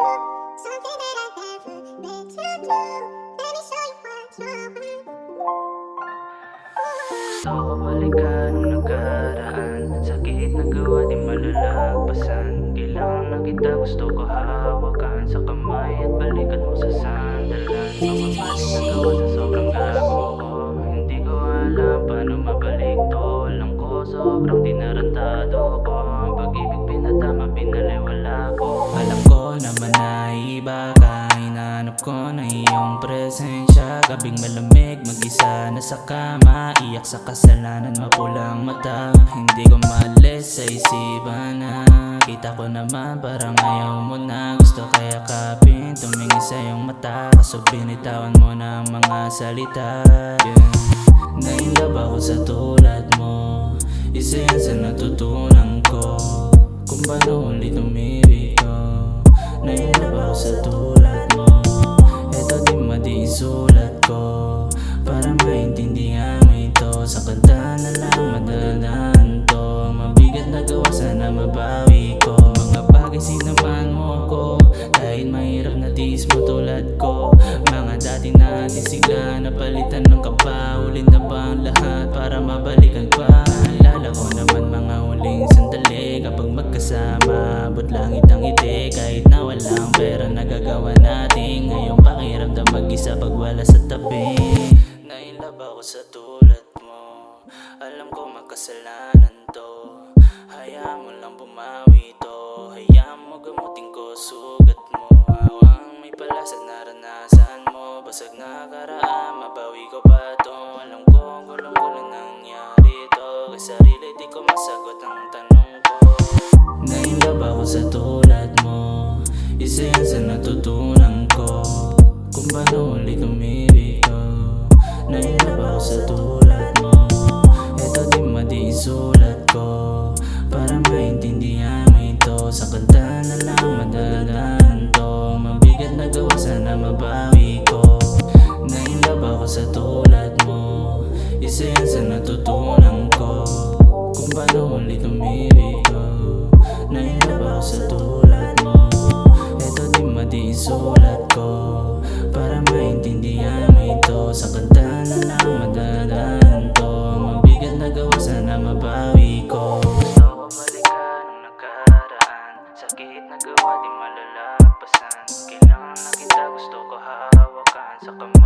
Gusto ko balikan ang nagkaraan Sakit na gawa di malalagpasan Kailangan na kita gusto ko hawakan Sa kamay at balikan mo sa sandalan. Iyong presensya. Gabing malamig, mag-isa na sa kama. Iyak sa kasalanan, mapulang mata. Hindi ko maalis sa isipan na. Kita ko naman parang ayaw mo na. Gusto kaya kapin, tumingin sa iyong mata. Kaso binitawan mo na ang mga salita. Yeah. Nainlove ako sa tulad mo. Isa yan sa natutunan ko. Kung paano ulit umibig ko. Nainlove ako sa tulad mo mahirap na tiis mo tulad ko. Mga dati natin sigla Napalitan ng kaba. Ulin na ba ang lahat para mabalikan pa? Alala ko naman mga huling sandali Kapag magkasama. Abot langit ang ngiti Kahit na walang pera nagagawa natin. Ngayong pakiramdam mag-isa pag wala sa tabi. Nainlove ako sa tulad mo. Alam ko magkasalanan to. Hayaan mo to Alam ko gulong-gulong nangyari to. Kay sarili di ko masagot ang tanong ko. Nainlove ako sa tulad mo. Isa yan sa natutunan ko. Kung paano ulit umibig ko Nainlove ako sa tulad mo. Eto di madi isulat ko. Para maintindihan mo ito. Sa kanta na lang madadaan to. Mabigat na gawa sana mabawi ko umibig ko Nainlove ako sa tulad mo. Eto di madi isulat ko Para maintindihan mo ito. Sa kanta na lang madadaan to. Mabigat na gawa sana mabawi ko. Gusto ko balikan ang nakaraan. Sakit na gawa di malalagpasan Kailangan na kita gusto ko hawakan. Sa kamay